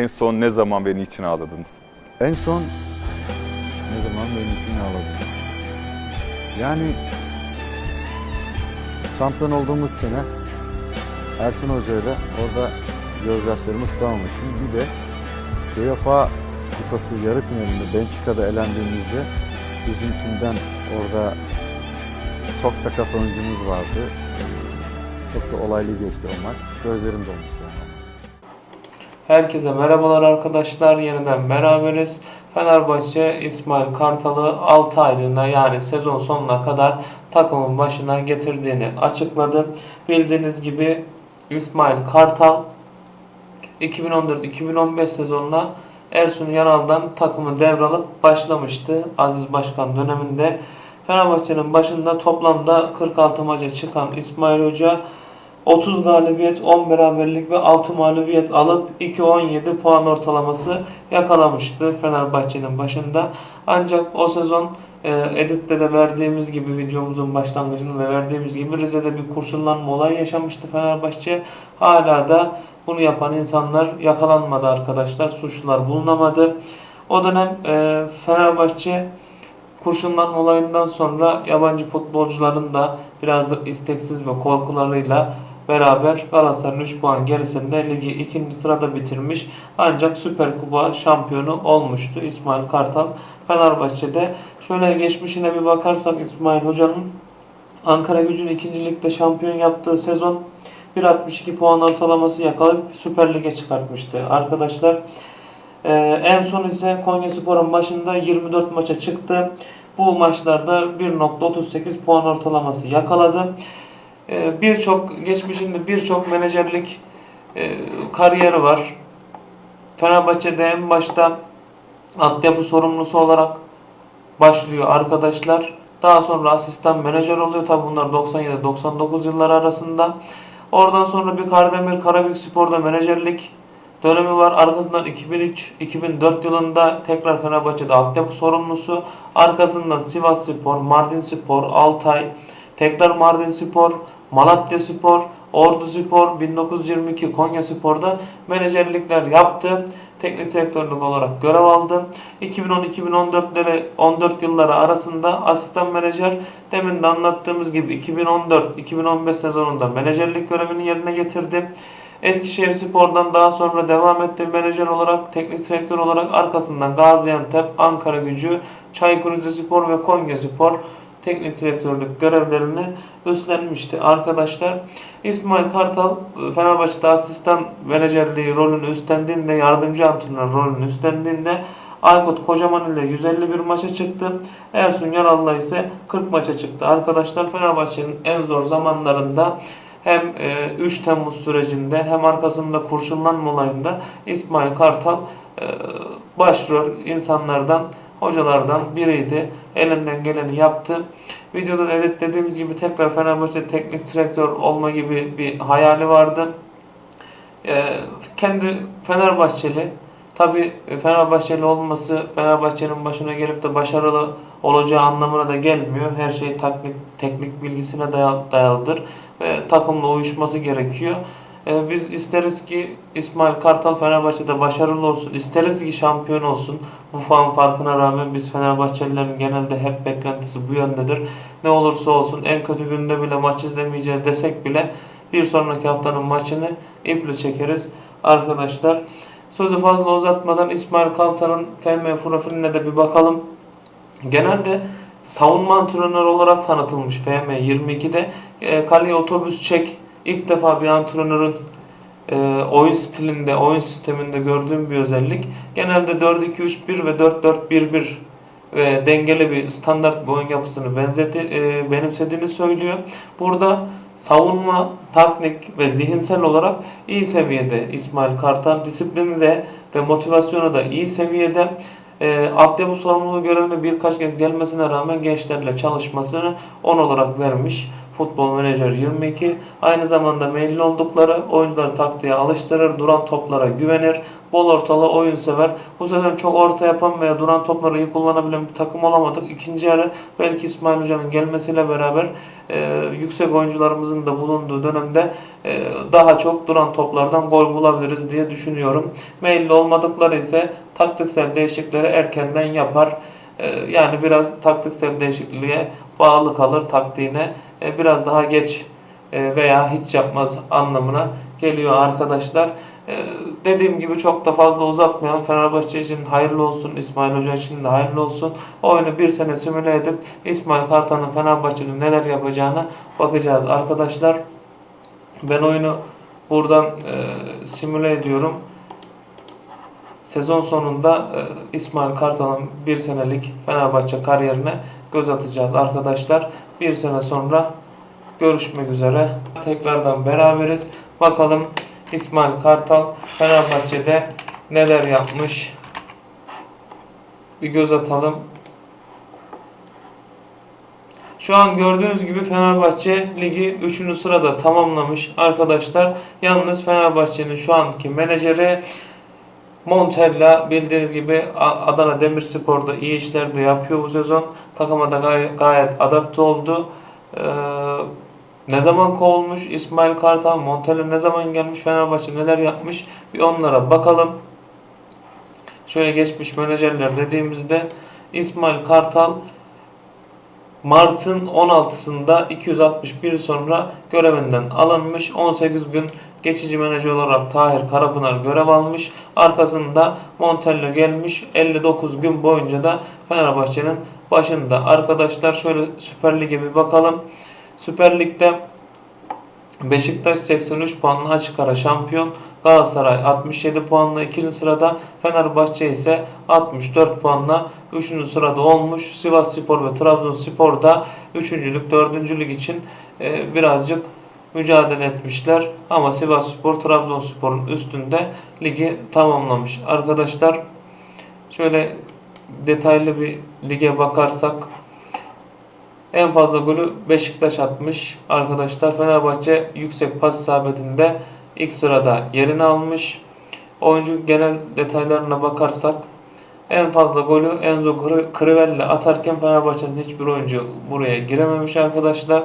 En son ne zaman ve niçin ağladınız? En son ne zaman benim için ağladım? Yani şampiyon olduğumuz sene Ersun Hoca ile orada gözyaşlarımı tutamamıştım. Bir de UEFA Kupası yarı finalinde Benfica'da elendiğimizde üzüntümden orada çok sakat oyuncumuz vardı. Çok da olaylı geçti o maç. Gözlerim dolmuştu. Herkese merhabalar arkadaşlar. Yeniden beraberiz. Fenerbahçe İsmail Kartal'ı 6 aylığına yani sezon sonuna kadar takımın başına getirdiğini açıkladı. Bildiğiniz gibi İsmail Kartal 2014-2015 sezonuna Ersun Yanal'dan takımı devralıp başlamıştı. Aziz Başkan döneminde Fenerbahçe'nin başında toplamda 46 maça çıkan İsmail Hoca 30 galibiyet, 10 beraberlik ve 6 mağlubiyet alıp 2-17 puan ortalaması yakalamıştı Fenerbahçe'nin başında. Ancak o sezon e, Edit'te de verdiğimiz gibi videomuzun başlangıcında da verdiğimiz gibi Rize'de bir kurşunlanma olayı yaşamıştı Fenerbahçe. Hala da bunu yapan insanlar yakalanmadı arkadaşlar. Suçlular bulunamadı. O dönem e, Fenerbahçe kurşunlanma olayından sonra yabancı futbolcuların da biraz isteksiz ve korkularıyla beraber Galatasaray'ın 3 puan gerisinde ligi ikinci sırada bitirmiş. Ancak Süper Kupa şampiyonu olmuştu İsmail Kartal Fenerbahçe'de. Şöyle geçmişine bir bakarsak İsmail Hoca'nın Ankara Gücü'nün ikinci ligde şampiyon yaptığı sezon 1.62 puan ortalaması yakalayıp Süper Lig'e çıkartmıştı. Arkadaşlar ee, en son ise Konyaspor'un başında 24 maça çıktı. Bu maçlarda 1.38 puan ortalaması yakaladı. Ee, birçok geçmişinde birçok menajerlik e, kariyeri var. Fenerbahçe'de en başta altyapı sorumlusu olarak başlıyor arkadaşlar. Daha sonra asistan menajer oluyor. Tabi bunlar 97-99 yılları arasında. Oradan sonra bir Kardemir Karabük Spor'da menajerlik dönemi var. Arkasından 2003-2004 yılında tekrar Fenerbahçe'de altyapı sorumlusu. Arkasından Sivas Spor, Mardin Spor, Altay, tekrar Mardin Spor, Malatya Spor, Ordu Spor, 1922 Konya Spor'da menajerlikler yaptı. Teknik direktörlük olarak görev aldı. 2010-2014'lere 14 yılları arasında asistan menajer demin de anlattığımız gibi 2014-2015 sezonunda menajerlik görevini yerine getirdi. Eskişehir Spor'dan daha sonra devam etti menajer olarak, teknik direktör olarak arkasından Gaziantep, Ankara Gücü, Çaykur Rizespor ve Konya Spor teknik direktörlük görevlerini üstlenmişti arkadaşlar. İsmail Kartal Fenerbahçe'de asistan menajerliği rolünü üstlendiğinde, yardımcı antrenör rolünü üstlendiğinde Aykut Kocaman ile 151 maça çıktı. Ersun Yanal'la ise 40 maça çıktı. Arkadaşlar Fenerbahçe'nin en zor zamanlarında hem e, 3 Temmuz sürecinde hem arkasında kurşunlanma olayında İsmail Kartal e, başrol insanlardan, hocalardan biriydi. Elinden geleni yaptı. Videoda da dediğimiz gibi tekrar Fenerbahçe teknik direktör olma gibi bir hayali vardı. E, kendi Fenerbahçeli Tabi Fenerbahçeli olması Fenerbahçe'nin başına gelip de başarılı olacağı anlamına da gelmiyor. Her şey teknik, teknik bilgisine dayalıdır ve takımla uyuşması gerekiyor. Ee, biz isteriz ki İsmail Kartal Fenerbahçe'de başarılı olsun. İsteriz ki şampiyon olsun. Bu puan farkına rağmen biz Fenerbahçelilerin genelde hep beklentisi bu yöndedir. Ne olursa olsun en kötü günde bile maç izlemeyeceğiz desek bile bir sonraki haftanın maçını iple çekeriz arkadaşlar. Sözü fazla uzatmadan İsmail Kartal'ın FM profiline de bir bakalım. Genelde savunma antrenörü olarak tanıtılmış FM 22'de. E, kaleye otobüs çek ilk defa bir antrenörün e, oyun stilinde, oyun sisteminde gördüğüm bir özellik. Genelde 4-2-3-1 ve 4-4-1-1 ve dengeli bir standart bir oyun yapısını benzeti, e, benimsediğini söylüyor. Burada savunma, taktik ve zihinsel olarak iyi seviyede İsmail Kartal. Disiplini de ve motivasyonu da iyi seviyede. E, altyapı sorumluluğu görevine birkaç kez gelmesine rağmen gençlerle çalışmasını 10 olarak vermiş. Futbol Menajer 22. Aynı zamanda meyilli oldukları oyuncuları taktiğe alıştırır, duran toplara güvenir, bol ortalı oyun sever. Bu sezon çok orta yapan veya duran topları iyi kullanabilen bir takım olamadık. İkinci yarı belki İsmail Hoca'nın gelmesiyle beraber e, yüksek oyuncularımızın da bulunduğu dönemde e, daha çok duran toplardan gol bulabiliriz diye düşünüyorum. Meyilli olmadıkları ise taktiksel değişiklikleri erkenden yapar. E, yani biraz taktiksel değişikliğe bağlı kalır taktiğine. E, biraz daha geç e, veya hiç yapmaz anlamına geliyor arkadaşlar. E, dediğim gibi çok da fazla uzatmayalım. Fenerbahçe için hayırlı olsun, İsmail Hoca için de hayırlı olsun. Oyunu bir sene simüle edip İsmail Kartal'ın Fenerbahçe'nin neler yapacağına bakacağız arkadaşlar. Ben oyunu buradan e, simüle ediyorum. Sezon sonunda İsmail Kartal'ın bir senelik Fenerbahçe kariyerine göz atacağız arkadaşlar. Bir sene sonra görüşmek üzere. Tekrardan beraberiz. Bakalım İsmail Kartal Fenerbahçe'de neler yapmış? Bir göz atalım. Şu an gördüğünüz gibi Fenerbahçe ligi 3. sırada tamamlamış arkadaşlar. Yalnız Fenerbahçe'nin şu anki menajeri Montella bildiğiniz gibi Adana Demirspor'da iyi işler de yapıyor bu sezon. Takıma da gay- gayet adapte oldu. Ee, ne zaman kovulmuş İsmail Kartal, Montella ne zaman gelmiş, Fenerbahçe neler yapmış bir onlara bakalım. Şöyle geçmiş menajerler dediğimizde İsmail Kartal Mart'ın 16'sında 261 sonra görevinden alınmış. 18 gün geçici menajer olarak Tahir Karapınar görev almış. Arkasında Montello gelmiş. 59 gün boyunca da Fenerbahçe'nin başında. Arkadaşlar şöyle Süper Lig'e bir bakalım. Süper Lig'de Beşiktaş 83 puanla açık ara şampiyon. Galatasaray 67 puanla 2. sırada. Fenerbahçe ise 64 puanla 3. sırada olmuş. Sivas Spor ve Trabzonspor da 3. lig 4. lig için e, birazcık mücadele etmişler. Ama Sivas Spor Trabzonspor'un üstünde ligi tamamlamış. Arkadaşlar şöyle detaylı bir lige bakarsak en fazla golü Beşiktaş atmış arkadaşlar. Fenerbahçe yüksek pas isabetinde ilk sırada yerini almış. Oyuncu genel detaylarına bakarsak en fazla golü Enzo Cri- Crivelli atarken Fenerbahçe'nin hiçbir oyuncu buraya girememiş arkadaşlar.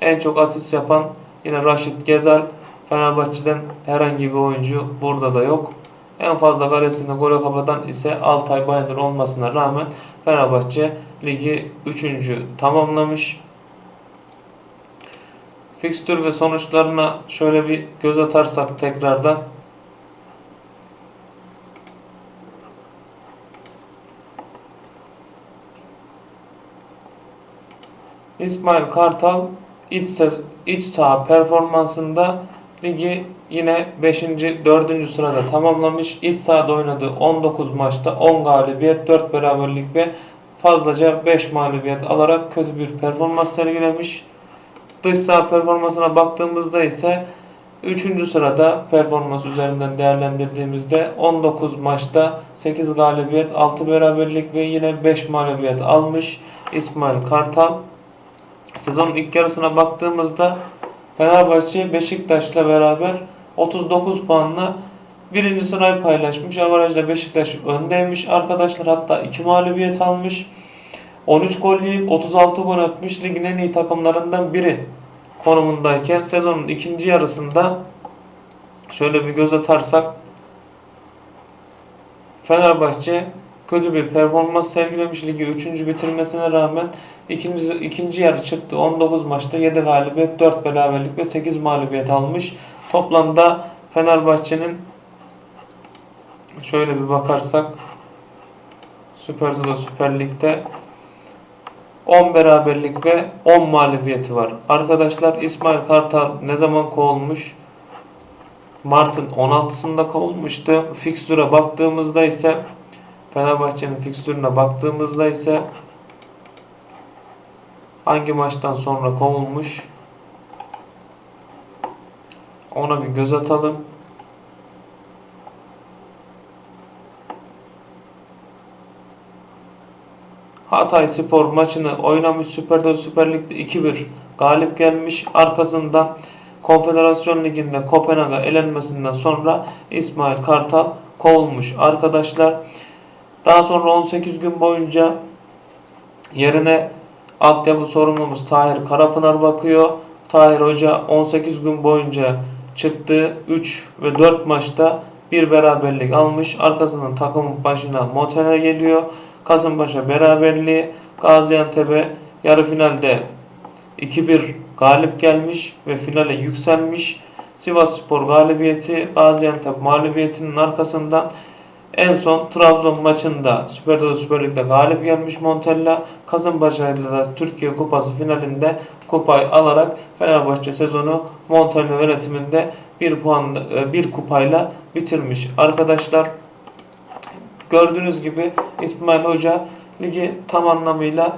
En çok asist yapan yine Raşit Gezel. Fenerbahçe'den herhangi bir oyuncu burada da yok. En fazla kalesinde golü kapatan ise Altay Bayındır olmasına rağmen Fenerbahçe ligi 3. tamamlamış. Fikstür ve sonuçlarına şöyle bir göz atarsak tekrardan İsmail Kartal iç, iç saha performansında ligi yine 5. 4. sırada tamamlamış. İç sahada oynadığı 19 maçta 10 galibiyet, 4 beraberlik ve fazlaca 5 mağlubiyet alarak kötü bir performans sergilemiş. Dış saha performansına baktığımızda ise 3. sırada performans üzerinden değerlendirdiğimizde 19 maçta 8 galibiyet, 6 beraberlik ve yine 5 mağlubiyet almış İsmail Kartal. Sezonun ilk yarısına baktığımızda Fenerbahçe Beşiktaş'la beraber 39 puanla birinci sırayı paylaşmış. Avarajda Beşiktaş öndeymiş. Arkadaşlar hatta 2 mağlubiyet almış. 13 gol yiyip 36 gol atmış. Ligin en iyi takımlarından biri konumundayken sezonun ikinci yarısında şöyle bir göz atarsak Fenerbahçe kötü bir performans sergilemiş. Ligi 3. bitirmesine rağmen ikinci, ikinci yarı çıktı. 19 maçta 7 galibiyet, 4 beraberlik ve 8 mağlubiyet almış. Toplamda Fenerbahçe'nin şöyle bir bakarsak Süper Lig'de, Süper Lig'de 10 beraberlik ve 10 mağlubiyeti var. Arkadaşlar İsmail Kartal ne zaman kovulmuş? Mart'ın 16'sında kovulmuştu. Fikstüre baktığımızda ise Fenerbahçe'nin fikstürüne baktığımızda ise hangi maçtan sonra kovulmuş? Ona bir göz atalım. Hatay Spor maçını oynamış Süper Süper Lig'de 2-1 galip gelmiş. Arkasından Konfederasyon Ligi'nde Kopenhag'a elenmesinden sonra İsmail Kartal kovulmuş arkadaşlar. Daha sonra 18 gün boyunca yerine Altyapı sorumlumuz Tahir Karapınar bakıyor. Tahir Hoca 18 gün boyunca çıktı. 3 ve 4 maçta bir beraberlik almış. Arkasından takımın başına Montella geliyor. Kasımpaşa beraberliği. Gaziantep'e yarı finalde 2-1 galip gelmiş ve finale yükselmiş. Sivas Spor galibiyeti, Gaziantep mağlubiyetinin arkasından en son Trabzon maçında Süper Lig'de Süper Lig'de galip gelmiş Montella. Kasımpaşa'yla da Türkiye Kupası finalinde kupayı alarak Fenerbahçe sezonu Montella yönetiminde bir puan e, bir kupayla bitirmiş. Arkadaşlar gördüğünüz gibi İsmail Hoca ligi tam anlamıyla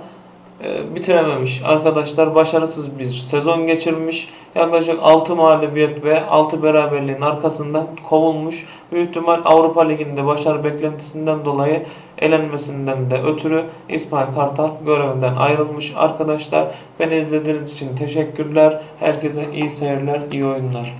e, bitirememiş. Arkadaşlar başarısız bir sezon geçirmiş. Yaklaşık 6 mağlubiyet ve 6 beraberliğin arkasından kovulmuş. Büyük ihtimal Avrupa Ligi'nde başarı beklentisinden dolayı elenmesinden de ötürü İsmail Kartal görevinden ayrılmış. Arkadaşlar beni izlediğiniz için teşekkürler. Herkese iyi seyirler, iyi oyunlar.